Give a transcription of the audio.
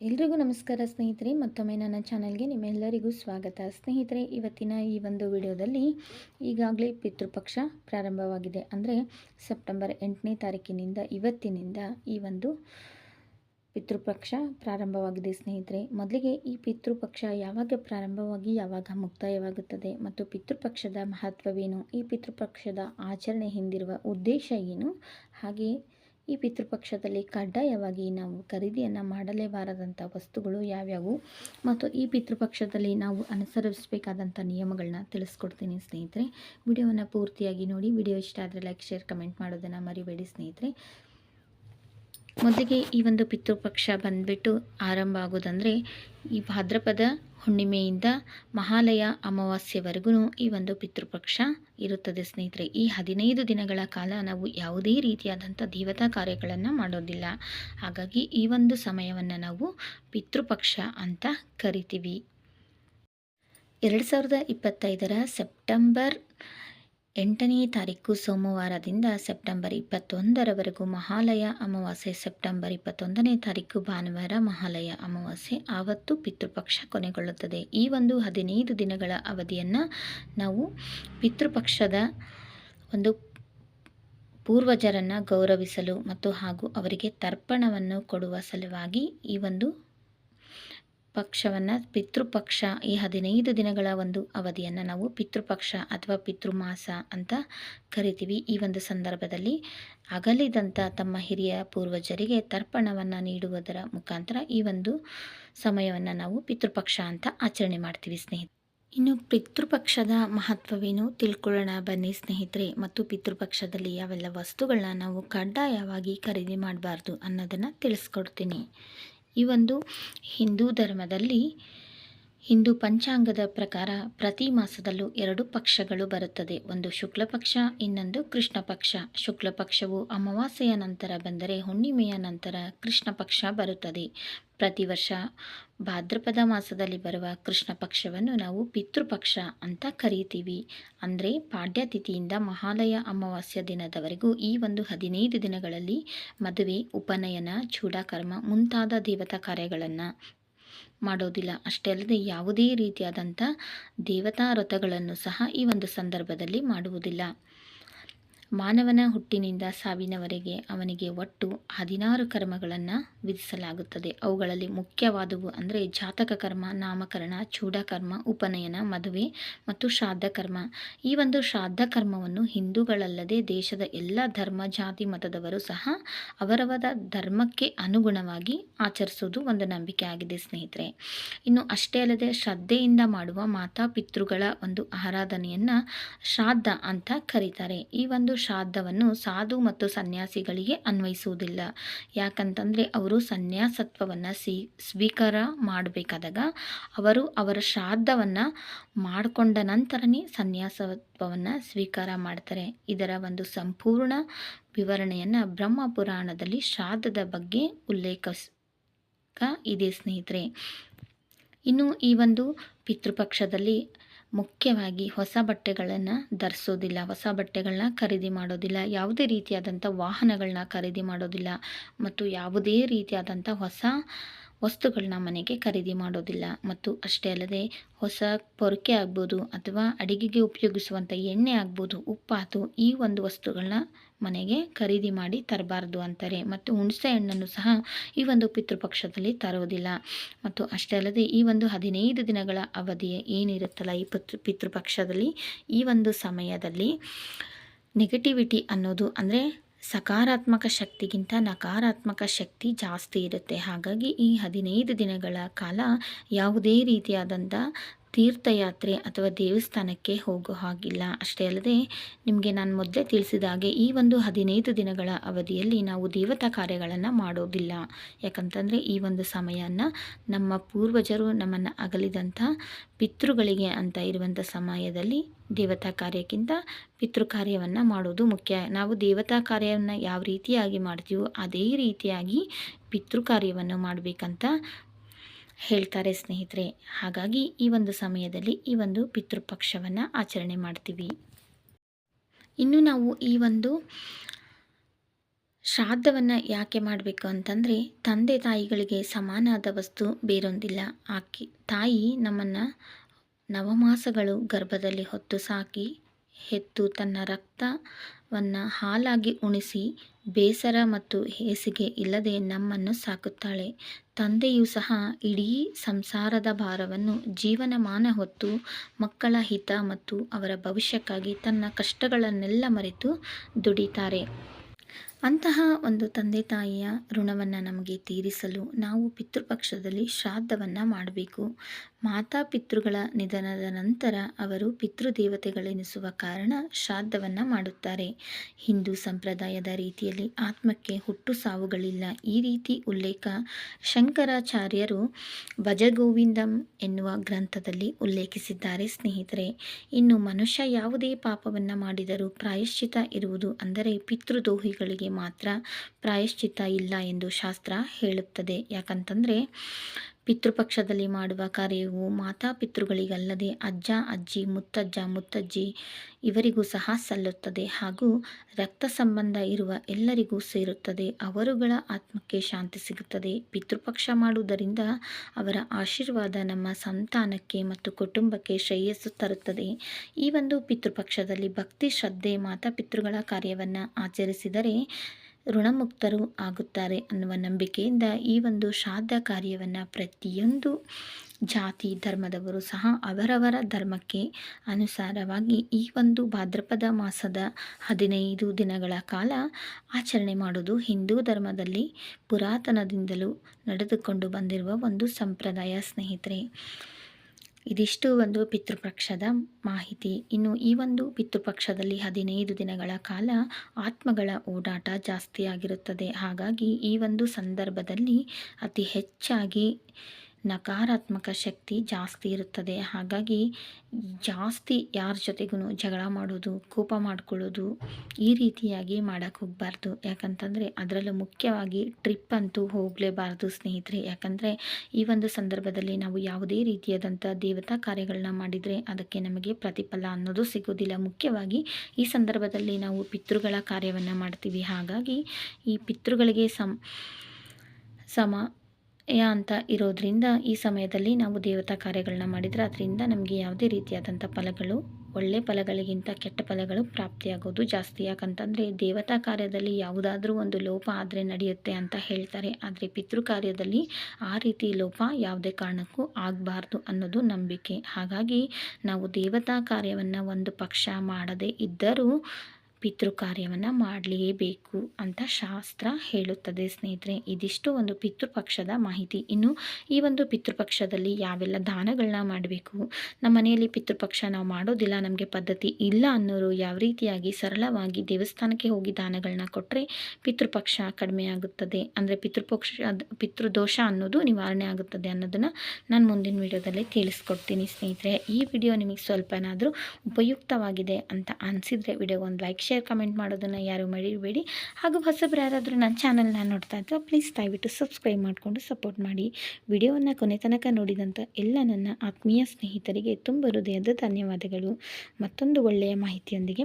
ಎಲ್ರಿಗೂ ನಮಸ್ಕಾರ ಸ್ನೇಹಿತರೆ, ಮತ್ತೊಮ್ಮೆ ನನ್ನ ಚಾನಲ್ಗೆ ನಿಮ್ಮೆಲ್ಲರಿಗೂ ಸ್ವಾಗತ. ಸ್ನೇಹಿತರೆ, ಇವತ್ತಿನ ಈ ಒಂದು ವಿಡಿಯೋದಲ್ಲಿ ಈಗಾಗಲೇ ಪಿತೃಪಕ್ಷ ಪ್ರಾರಂಭವಾಗಿದೆ. ಅಂದರೆ ಸೆಪ್ಟೆಂಬರ್ ಎಂಟನೇ ತಾರೀಕಿನಿಂದ ಇವತ್ತಿನಿಂದ ಈ ಒಂದು ಪಿತೃಪಕ್ಷ ಪ್ರಾರಂಭವಾಗಿದೆ ಸ್ನೇಹಿತರೆ. ಮೊದಲಿಗೆ ಈ ಪಿತೃಪಕ್ಷ ಯಾವಾಗ ಪ್ರಾರಂಭವಾಗಿ, ಯಾವಾಗ ಮುಕ್ತಾಯವಾಗುತ್ತದೆ ಮತ್ತು ಪಿತೃಪಕ್ಷದ ಮಹತ್ವವೇನು, ಈ ಪಿತೃಪಕ್ಷದ ಆಚರಣೆ ಹಿಂದಿರುವ ಉದ್ದೇಶ ಏನು ಹಾಗೆಯೇ ಈ ಪಿತೃಪಕ್ಷದಲ್ಲಿ ಕಡ್ಡಾಯವಾಗಿ ನಾವು ಖರೀದಿಯನ್ನು ಮಾಡಲೇಬಾರದಂಥ ವಸ್ತುಗಳು ಯಾವ್ಯಾವು? ಮತ್ತು ಈ ಪಿತೃಪಕ್ಷದಲ್ಲಿ ನಾವು ಅನುಸರಿಸಬೇಕಾದಂಥ ನಿಯಮಗಳನ್ನ ತಿಳಿಸ್ಕೊಡ್ತೀನಿ ಸ್ನೇಹಿತರೆ. ವಿಡಿಯೋವನ್ನು ಪೂರ್ತಿಯಾಗಿ ನೋಡಿ. ವಿಡಿಯೋ ಇಷ್ಟ ಆದರೆ ಲೈಕ್ ಶೇರ್ ಕಮೆಂಟ್ ಮಾಡೋದನ್ನು ಮರಿಬೇಡಿ ಸ್ನೇಹಿತರೆ. ಮೊದಲಿಗೆ ಈ ಒಂದು ಪಿತೃಪಕ್ಷ ಬಂದ್ಬಿಟ್ಟು ಆರಂಭ ಆಗೋದಂದರೆ ಈ ಭಾದ್ರಪದ ಹುಣ್ಣಿಮೆಯಿಂದ ಮಹಾಲಯ ಅಮಾವಾಸ್ಯವರೆಗೂ ಈ ಒಂದು ಪಿತೃಪಕ್ಷ ಇರುತ್ತದೆ ಸ್ನೇಹಿತರೆ. ಈ ಹದಿನೈದು ದಿನಗಳ ಕಾಲ ನಾವು ಯಾವುದೇ ರೀತಿಯಾದಂಥ ದೇವತಾ ಕಾರ್ಯಗಳನ್ನು ಮಾಡೋದಿಲ್ಲ. ಹಾಗಾಗಿ ಈ ಒಂದು ಸಮಯವನ್ನು ನಾವು ಪಿತೃಪಕ್ಷ ಅಂತ ಕರಿತೀವಿ. ಎರಡು ಸಾವಿರದ ಇಪ್ಪತ್ತೈದರ ಸೆಪ್ಟೆಂಬರ್ ಎಂಟನೇ ತಾರೀಕು ಸೋಮವಾರದಿಂದ ಸೆಪ್ಟೆಂಬರ್ ಇಪ್ಪತ್ತೊಂದರವರೆಗೂ ಮಹಾಲಯ ಅಮಾವಾಸ್ಯೆ ಸೆಪ್ಟೆಂಬರ್ ಇಪ್ಪತ್ತೊಂದನೇ ತಾರೀಕು ಭಾನುವಾರ ಮಹಾಲಯ ಅಮಾವಾಸ್ಯೆ ಆವತ್ತು ಪಿತೃಪಕ್ಷ ಕೊನೆಗೊಳ್ಳುತ್ತದೆ. ಈ ಒಂದು ಹದಿನೈದು ದಿನಗಳ ಅವಧಿಯನ್ನು ನಾವು ಪಿತೃಪಕ್ಷದ ಒಂದು ಪೂರ್ವಜರನ್ನು ಗೌರವಿಸಲು ಮತ್ತು ಹಾಗೂ ಅವರಿಗೆ ತರ್ಪಣವನ್ನು ಕೊಡುವ ಸಲುವಾಗಿ ಈ ಒಂದು ಪಕ್ಷವನ್ನು ಪಿತೃಪಕ್ಷ ಈ ಹದಿನೈದು ದಿನಗಳ ಒಂದು ಅವಧಿಯನ್ನು ನಾವು ಪಿತೃಪಕ್ಷ ಅಥವಾ ಪಿತೃಮಾಸ ಅಂತ ಕರಿತೀವಿ. ಈ ಒಂದು ಸಂದರ್ಭದಲ್ಲಿ ಅಗಲಿದಂಥ ತಮ್ಮ ಹಿರಿಯ ಪೂರ್ವಜರಿಗೆ ತರ್ಪಣವನ್ನು ನೀಡುವುದರ ಮುಖಾಂತರ ಈ ಒಂದು ಸಮಯವನ್ನು ನಾವು ಪಿತೃಪಕ್ಷ ಅಂತ ಆಚರಣೆ ಮಾಡ್ತೀವಿ ಸ್ನೇಹಿತರೆ. ಇನ್ನು ಪಿತೃಪಕ್ಷದ ಮಹತ್ವವೇನು ತಿಳ್ಕೊಳ್ಳೋಣ ಬನ್ನಿ ಸ್ನೇಹಿತರೆ. ಮತ್ತು ಪಿತೃಪಕ್ಷದಲ್ಲಿ ಯಾವೆಲ್ಲ ವಸ್ತುಗಳನ್ನ ನಾವು ಕಡ್ಡಾಯವಾಗಿ ಖರೀದಿ ಮಾಡಬಾರ್ದು ಅನ್ನೋದನ್ನು ತಿಳಿಸ್ಕೊಡ್ತೀನಿ. ಈ ಒಂದು ಹಿಂದೂ ಧರ್ಮದಲ್ಲಿ ಹಿಂದೂ ಪಂಚಾಂಗದ ಪ್ರಕಾರ ಪ್ರತಿ ಮಾಸದಲ್ಲೂ ಎರಡು ಪಕ್ಷಗಳು ಬರುತ್ತದೆ. ಒಂದು ಶುಕ್ಲ ಪಕ್ಷ, ಇನ್ನೊಂದು ಕೃಷ್ಣ ಪಕ್ಷ. ಶುಕ್ಲ ಪಕ್ಷವು ಅಮಾವಾಸ್ಯೆಯ ನಂತರ ಬಂದರೆ ಹುಣ್ಣಿಮೆಯ ನಂತರ ಕೃಷ್ಣ ಪಕ್ಷ ಬರುತ್ತದೆ. ಪ್ರತಿ ವರ್ಷ ಭಾದ್ರಪದ ಮಾಸದಲ್ಲಿ ಬರುವ ಕೃಷ್ಣ ಪಕ್ಷವನ್ನು ನಾವು ಪಿತೃಪಕ್ಷ ಅಂತ ಕರೀತೀವಿ. ಅಂದರೆ ಪಾಡ್ಯತಿಥಿಯಿಂದ ಮಹಾಲಯ ಅಮಾವಾಸ್ಯ ದಿನದವರೆಗೂ ಈ ಒಂದು ಹದಿನೈದು ದಿನಗಳಲ್ಲಿ ಮದುವೆ, ಉಪನಯನ, ಚೂಡಾಕರ್ಮ ಮುಂತಾದ ದೇವತಾ ಕಾರ್ಯಗಳನ್ನು ಮಾಡೋದಿಲ್ಲ. ಅಷ್ಟೇ ಅಲ್ಲದೆ ಯಾವುದೇ ರೀತಿಯಾದಂಥ ದೇವತಾ ವ್ರತಗಳನ್ನು ಸಹ ಈ ಒಂದು ಸಂದರ್ಭದಲ್ಲಿ ಮಾಡುವುದಿಲ್ಲ. ಮಾನವನ ಹುಟ್ಟಿನಿಂದ ಸಾವಿನವರೆಗೆ ಅವನಿಗೆ ಒಟ್ಟು ಹದಿನಾರು ಕರ್ಮಗಳನ್ನು ವಿಧಿಸಲಾಗುತ್ತದೆ. ಅವುಗಳಲ್ಲಿ ಮುಖ್ಯವಾದವು ಅಂದರೆ ಜಾತಕ ಕರ್ಮ, ನಾಮಕರಣ, ಚೂಡಕರ್ಮ, ಉಪನಯನ, ಮದುವೆ ಮತ್ತು ಶ್ರಾದ್ದ ಕರ್ಮ ಈ ಒಂದು ಶ್ರಾದ್ದ ಕರ್ಮವನ್ನು ಹಿಂದೂಗಳಲ್ಲದೆ ದೇಶದ ಎಲ್ಲ ಧರ್ಮ, ಜಾತಿ, ಮತದವರು ಸಹ ಅವರವರ ಧರ್ಮಕ್ಕೆ ಅನುಗುಣವಾಗಿ ಆಚರಿಸೋದು ಒಂದು ನಂಬಿಕೆ ಆಗಿದೆ ಸ್ನೇಹಿತರೆ. ಇನ್ನು ಅಷ್ಟೇ ಅಲ್ಲದೆ ಶ್ರದ್ಧೆಯಿಂದ ಮಾಡುವ ಮಾತಾ ಪಿತೃಗಳ ಒಂದು ಆರಾಧನೆಯನ್ನು ಶ್ರಾದ್ದ ಅಂತ ಕರೀತಾರೆ. ಈ ಒಂದು ಶ್ರಾದ್ದವನ್ನು ಸಾಧು ಮತ್ತು ಸನ್ಯಾಸಿಗಳಿಗೆ ಅನ್ವಯಿಸುವುದಿಲ್ಲ. ಯಾಕಂತಂದರೆ ಅವರು ಸನ್ಯಾಸತ್ವವನ್ನು ಸ್ವೀ ಸ್ವೀಕಾರ ಮಾಡಬೇಕಾದಾಗ ಅವರು ಅವರ ಶ್ರಾದ್ದವನ್ನು ಮಾಡಿಕೊಂಡ ನಂತರನೇ ಸನ್ಯಾಸತ್ವವನ್ನು ಸ್ವೀಕಾರ ಮಾಡ್ತಾರೆ. ಇದರ ಒಂದು ಸಂಪೂರ್ಣ ವಿವರಣೆಯನ್ನು ಬ್ರಹ್ಮ ಪುರಾಣದಲ್ಲಿ ಶ್ರಾದ್ದದ ಬಗ್ಗೆ ಉಲ್ಲೇಖ ಇದೆ ಸ್ನೇಹಿತರೆ. ಇನ್ನು ಈ ಒಂದು ಪಿತೃಪಕ್ಷದಲ್ಲಿ ಮುಖ್ಯವಾಗಿ ಹೊಸ ಬಟ್ಟೆಗಳನ್ನು ಧರಿಸೋದಿಲ್ಲ, ಹೊಸ ಬಟ್ಟೆಗಳನ್ನ ಖರೀದಿ ಮಾಡೋದಿಲ್ಲ, ಯಾವುದೇ ರೀತಿಯಾದಂಥ ವಾಹನಗಳನ್ನ ಖರೀದಿ ಮಾಡೋದಿಲ್ಲ ಮತ್ತು ಯಾವುದೇ ರೀತಿಯಾದಂಥ ಹೊಸ ವಸ್ತುಗಳನ್ನ ಮನೆಗೆ ಖರೀದಿ ಮಾಡೋದಿಲ್ಲ. ಮತ್ತು ಅಷ್ಟೇ ಅಲ್ಲದೆ ಹೊಸ ಪೊರಕೆ ಆಗ್ಬೋದು ಅಥವಾ ಅಡಿಗೆಗೆ ಉಪಯೋಗಿಸುವಂಥ ಎಣ್ಣೆ ಆಗ್ಬೋದು, ಉಪ್ಪಾತು ಈ ಒಂದು ವಸ್ತುಗಳನ್ನ ಮನೆಗೆ ಖರೀದಿ ಮಾಡಿ ತರಬಾರ್ದು ಅಂತಾರೆ. ಮತ್ತು ಹುಣಸೆ ಹಣ್ಣನ್ನು ಸಹ ಈ ಒಂದು ಪಿತೃಪಕ್ಷದಲ್ಲಿ ತರುವುದಿಲ್ಲ. ಮತ್ತು ಅಷ್ಟೇ ಅಲ್ಲದೆ ಈ ಒಂದು ಹದಿನೈದು ದಿನಗಳ ಅವಧಿಯ ಏನಿರುತ್ತಲ್ಲ ಈ ಪಿತೃ, ಪಿತೃಪಕ್ಷದಲ್ಲಿ ಈ ಒಂದು ಸಮಯದಲ್ಲಿ ನೆಗೆಟಿವಿಟಿ ಅನ್ನೋದು ಅಂದರೆ ಸಕಾರಾತ್ಮಕ ಶಕ್ತಿಗಿಂತ ನಕಾರಾತ್ಮಕ ಶಕ್ತಿ ಜಾಸ್ತಿ ಇರುತ್ತೆ. ಹಾಗಾಗಿ ಈ ಹದಿನೈದು ದಿನಗಳ ಕಾಲ ಯಾವುದೇ ರೀತಿಯಾದಂಥ ತೀರ್ಥಯಾತ್ರೆ ಅಥವಾ ದೇವಸ್ಥಾನಕ್ಕೆ ಹೋಗೋ ಹಾಗಿಲ್ಲ. ಅಷ್ಟೇ ಅಲ್ಲದೆ ನಿಮಗೆ ನಾನು ಮೊದಲೇ ತಿಳಿಸಿದ ಹಾಗೆ ಈ ಒಂದು ಹದಿನೈದು ದಿನಗಳ ಅವಧಿಯಲ್ಲಿ ನಾವು ದೇವತಾ ಕಾರ್ಯಗಳನ್ನು ಮಾಡೋದಿಲ್ಲ. ಯಾಕಂತಂದರೆ ಈ ಒಂದು ಸಮಯನ ನಮ್ಮ ಪೂರ್ವಜರು ನಮ್ಮನ್ನು ಅಗಲಿದಂಥ ಪಿತೃಗಳಿಗೆ ಅಂತ ಇರುವಂಥ ಸಮಯದಲ್ಲಿ ದೇವತಾ ಕಾರ್ಯಕ್ಕಿಂತ ಪಿತೃ ಕಾರ್ಯವನ್ನು ಮಾಡೋದು ಮುಖ್ಯ. ನಾವು ದೇವತಾ ಕಾರ್ಯವನ್ನು ಯಾವ ರೀತಿಯಾಗಿ ಮಾಡ್ತೀವೋ ಅದೇ ರೀತಿಯಾಗಿ ಪಿತೃ ಕಾರ್ಯವನ್ನು ಮಾಡಬೇಕಂತ ಹೇಳ್ತಾರೆ ಸ್ನೇಹಿತರೆ, ಹಾಗಾಗಿ ಈ ಒಂದು ಸಮಯದಲ್ಲಿ ಈ ಒಂದು ಪಿತೃಪಕ್ಷವನ್ನು ಆಚರಣೆ ಮಾಡ್ತೀವಿ. ಇನ್ನು ನಾವು ಈ ಒಂದು ಶ್ರಾದ್ದವನ್ನು ಯಾಕೆ ಮಾಡಬೇಕು ಅಂತಂದರೆ, ತಂದೆ ತಾಯಿಗಳಿಗೆ ಸಮಾನಾದ ವಸ್ತು ಬೇರೊಂದಿಲ್ಲ. ಆಕೆ, ತಾಯಿ ನಮ್ಮನ್ನು ನವಮಾಸಗಳು ಗರ್ಭದಲ್ಲಿ ಹೊತ್ತು ಸಾಕಿ ಹೆತ್ತು ತನ್ನ ರಕ್ತವನ್ನು ಹಾಲಾಗಿ ಉಣಿಸಿ ಬೇಸರ ಮತ್ತು ಹೇಸಿಗೆ ಇಲ್ಲದೆ ನಮ್ಮನ್ನು ಸಾಕುತ್ತಾಳೆ. ತಂದೆಯೂ ಸಹ ಇಡೀ ಸಂಸಾರದ ಭಾರವನ್ನು ಜೀವನಮಾನ ಹೊತ್ತು ಮಕ್ಕಳ ಹಿತ ಮತ್ತು ಅವರ ಭವಿಷ್ಯಕ್ಕಾಗಿ ತನ್ನ ಕಷ್ಟಗಳನ್ನೆಲ್ಲ ಮರೆತು ದುಡಿತಾರೆ. ಅಂತಹ ಒಂದು ತಂದೆ ತಾಯಿಯ ಋಣವನ್ನು ನಮಗೆ ತೀರಿಸಲು ನಾವು ಪಿತೃಪಕ್ಷದಲ್ಲಿ ಶ್ರಾದ್ದವನ್ನು ಮಾಡಬೇಕು. ಮಾತಾಪಿತೃಗಳ ನಿಧನದ ನಂತರ ಅವರು ಪಿತೃದೇವತೆಗಳೆನಿಸುವ ಕಾರಣ ಶ್ರಾದ್ದವನ್ನು ಮಾಡುತ್ತಾರೆ. ಹಿಂದೂ ಸಂಪ್ರದಾಯದ ರೀತಿಯಲ್ಲಿ ಆತ್ಮಕ್ಕೆ ಹುಟ್ಟು ಸಾವುಗಳಿಲ್ಲ. ಈ ರೀತಿ ಉಲ್ಲೇಖ ಶಂಕರಾಚಾರ್ಯರು ಭಜಗೋವಿಂದಂ ಎನ್ನುವ ಗ್ರಂಥದಲ್ಲಿ ಉಲ್ಲೇಖಿಸಿದ್ದಾರೆ ಸ್ನೇಹಿತರೆ. ಇನ್ನು ಮನುಷ್ಯ ಯಾವುದೇ ಪಾಪವನ್ನು ಮಾಡಿದರೂ ಪ್ರಾಯಶ್ಚಿತ ಇರುವುದು ಅಂದರೆ ಪಿತೃದೋಹಿಗಳಿಗೆ ಮಾತ್ರ ಪ್ರಾಯಶ್ಚಿತ ಇಲ್ಲ ಎಂದು ಶಾಸ್ತ್ರ ಹೇಳುತ್ತದೆ. ಯಾಕಂತಂದರೆ ಪಿತೃಪಕ್ಷದಲ್ಲಿ ಮಾಡುವ ಕಾರ್ಯವು ಮಾತಾಪಿತೃಗಳಿಗಲ್ಲದೆ ಅಜ್ಜ, ಅಜ್ಜಿ, ಮುತ್ತಜ್ಜ, ಮುತ್ತಜ್ಜಿ ಇವರಿಗೂ ಸಹ ಸಲ್ಲುತ್ತದೆ ಹಾಗೂ ರಕ್ತ ಸಂಬಂಧ ಇರುವ ಎಲ್ಲರಿಗೂ ಸೇರುತ್ತದೆ. ಅವರುಗಳ ಆತ್ಮಕ್ಕೆ ಶಾಂತಿ ಸಿಗುತ್ತದೆ. ಪಿತೃಪಕ್ಷ ಮಾಡುವುದರಿಂದ ಅವರ ಆಶೀರ್ವಾದ ನಮ್ಮ ಸಂತಾನಕ್ಕೆ ಮತ್ತು ಕುಟುಂಬಕ್ಕೆ ಶ್ರೇಯಸ್ಸು ತರುತ್ತದೆ. ಈ ಒಂದು ಪಿತೃಪಕ್ಷದಲ್ಲಿ ಭಕ್ತಿ, ಶ್ರದ್ಧೆ ಮಾತಾಪಿತೃಗಳ ಕಾರ್ಯವನ್ನು ಆಚರಿಸಿದರೆ ಋಣಮುಕ್ತರು ಆಗುತ್ತಾರೆ ಅನ್ನುವ ನಂಬಿಕೆಯಿಂದ ಈ ಒಂದು ಶ್ರಾದ್ದ ಕಾರ್ಯವನ್ನು ಪ್ರತಿಯೊಂದು ಜಾತಿ ಧರ್ಮದವರು ಸಹ ಅವರವರ ಧರ್ಮಕ್ಕೆ ಅನುಸಾರವಾಗಿ ಈ ಒಂದು ಭಾದ್ರಪದ ಮಾಸದ ಹದಿನೈದು ದಿನಗಳ ಕಾಲ ಆಚರಣೆ ಮಾಡುವುದು ಹಿಂದೂ ಧರ್ಮದಲ್ಲಿ ಪುರಾತನದಿಂದಲೂ ನಡೆದುಕೊಂಡು ಬಂದಿರುವ ಒಂದು ಸಂಪ್ರದಾಯ ಸ್ನೇಹಿತರೆ. ಇದಿಷ್ಟು ಒಂದು ಪಿತೃಪಕ್ಷದ ಮಾಹಿತಿ. ಇನ್ನು ಈ ಒಂದು ಪಿತೃಪಕ್ಷದಲ್ಲಿ ಹದಿನೈದು ದಿನಗಳ ಕಾಲ ಆತ್ಮಗಳ ಓಡಾಟ ಜಾಸ್ತಿಯಾಗಿರುತ್ತದೆ. ಹಾಗಾಗಿ ಈ ಒಂದು ಸಂದರ್ಭದಲ್ಲಿ ಅತಿ ಹೆಚ್ಚಾಗಿ ನಕಾರಾತ್ಮಕ ಶಕ್ತಿ ಜಾಸ್ತಿ ಇರುತ್ತದೆ. ಹಾಗಾಗಿ ಜಾಸ್ತಿ ಯಾರ ಜೊತೆಗೂ ಜಗಳ ಮಾಡೋದು, ಕೋಪ ಮಾಡ್ಕೊಳ್ಳೋದು ಈ ರೀತಿಯಾಗಿ ಮಾಡೋಕ್ಕೆ ಹೋಗಬಾರ್ದು. ಯಾಕಂತಂದರೆ ಅದರಲ್ಲೂ ಮುಖ್ಯವಾಗಿ ಟ್ರಿಪ್ ಅಂತೂ ಹೋಗಲೇಬಾರ್ದು ಸ್ನೇಹಿತರೆ. ಯಾಕಂದರೆ ಈ ಒಂದು ಸಂದರ್ಭದಲ್ಲಿ ನಾವು ಯಾವುದೇ ರೀತಿಯಾದಂಥ ದೇವತಾ ಕಾರ್ಯಗಳನ್ನ ಮಾಡಿದರೆ ಅದಕ್ಕೆ ನಮಗೆ ಪ್ರತಿಫಲ ಅನ್ನೋದು ಸಿಗೋದಿಲ್ಲ. ಮುಖ್ಯವಾಗಿ ಈ ಸಂದರ್ಭದಲ್ಲಿ ನಾವು ಪಿತೃಗಳ ಕಾರ್ಯವನ್ನು ಮಾಡ್ತೀವಿ. ಹಾಗಾಗಿ ಈ ಪಿತೃಗಳಿಗೆ ಸಮ ಸಮ ಅಂತ ಇರೋದ್ರಿಂದ ಈ ಸಮಯದಲ್ಲಿ ನಾವು ದೇವತಾ ಕಾರ್ಯಗಳನ್ನ ಮಾಡಿದರೆ ಅದರಿಂದ ನಮಗೆ ಯಾವುದೇ ರೀತಿಯಾದಂಥ ಫಲಗಳು, ಒಳ್ಳೆ ಫಲಗಳಿಗಿಂತ ಕೆಟ್ಟ ಫಲಗಳು ಪ್ರಾಪ್ತಿಯಾಗೋದು ಜಾಸ್ತಿ. ಯಾಕಂತಂದರೆ ದೇವತಾ ಕಾರ್ಯದಲ್ಲಿ ಯಾವುದಾದ್ರೂ ಒಂದು ಲೋಪ ಆದರೆ ನಡೆಯುತ್ತೆ ಅಂತ ಹೇಳ್ತಾರೆ. ಆದರೆ ಪಿತೃ ಕಾರ್ಯದಲ್ಲಿ ಆ ರೀತಿ ಲೋಪ ಯಾವುದೇ ಕಾರಣಕ್ಕೂ ಆಗಬಾರ್ದು ಅನ್ನೋದು ನಂಬಿಕೆ. ಹಾಗಾಗಿ ನಾವು ದೇವತಾ ಕಾರ್ಯವನ್ನು ಒಂದು ಪಕ್ಷ ಮಾಡದೇ ಇದ್ದರೂ ಪಿತೃ ಕಾರ್ಯವನ್ನು ಮಾಡಲೇಬೇಕು ಅಂತ ಶಾಸ್ತ್ರ ಹೇಳುತ್ತದೆ. ಸ್ನೇಹಿತರೆ, ಇದಿಷ್ಟು ಒಂದು ಪಿತೃಪಕ್ಷದ ಮಾಹಿತಿ. ಇನ್ನು ಈ ಒಂದು ಪಿತೃಪಕ್ಷದಲ್ಲಿ ಯಾವೆಲ್ಲ ದಾನಗಳನ್ನ ಮಾಡಬೇಕು? ನಮ್ಮ ಮನೆಯಲ್ಲಿ ಪಿತೃಪಕ್ಷ ನಾವು ಮಾಡೋದಿಲ್ಲ, ನಮಗೆ ಪದ್ಧತಿ ಇಲ್ಲ ಅನ್ನೋರು ಯಾವ ರೀತಿಯಾಗಿ ಸರಳವಾಗಿ ದೇವಸ್ಥಾನಕ್ಕೆ ಹೋಗಿ ದಾನಗಳನ್ನ ಕೊಟ್ಟರೆ ಪಿತೃಪಕ್ಷ ಕಡಿಮೆ ಆಗುತ್ತದೆ? ಅಂದರೆ ಪಿತೃಪಕ್ಷ, ಪಿತೃದೋಷ ಅನ್ನೋದು ನಿವಾರಣೆ ಆಗುತ್ತದೆ ಅನ್ನೋದನ್ನು ನಾನು ಮುಂದಿನ ವಿಡಿಯೋದಲ್ಲಿ ತಿಳಿಸ್ಕೊಡ್ತೀನಿ ಸ್ನೇಹಿತರೆ. ಈ ವಿಡಿಯೋ ನಿಮಗೆ ಸ್ವಲ್ಪನಾದರೂ ಉಪಯುಕ್ತವಾಗಿದೆ ಅಂತ ಅನಿಸಿದರೆ ವಿಡಿಯೋ ಒಂದು ಲೈಕ್ ಶೇರ್ ಕಮೆಂಟ್ ಮಾಡೋದನ್ನು ಯಾರು ಮರಿಬೇಡಿ. ಹಾಗೂ ಹೊಸಬ್ರು ಯಾರಾದರೂ ನನ್ನ ಚಾನಲ್ನ ನೋಡ್ತಾ ಇದ್ದರೆ ಪ್ಲೀಸ್ ದಯವಿಟ್ಟು ಸಬ್ಸ್ಕ್ರೈಬ್ ಮಾಡಿಕೊಂಡು ಸಪೋರ್ಟ್ ಮಾಡಿ. ವಿಡಿಯೋವನ್ನು ಕೊನೆ ತನಕ ನೋಡಿದಂಥ ಎಲ್ಲ ನನ್ನ ಆತ್ಮೀಯ ಸ್ನೇಹಿತರಿಗೆ ತುಂಬ ಹೃದಯದ ಧನ್ಯವಾದಗಳು. ಮತ್ತೊಂದು ಒಳ್ಳೆಯ ಮಾಹಿತಿಯೊಂದಿಗೆ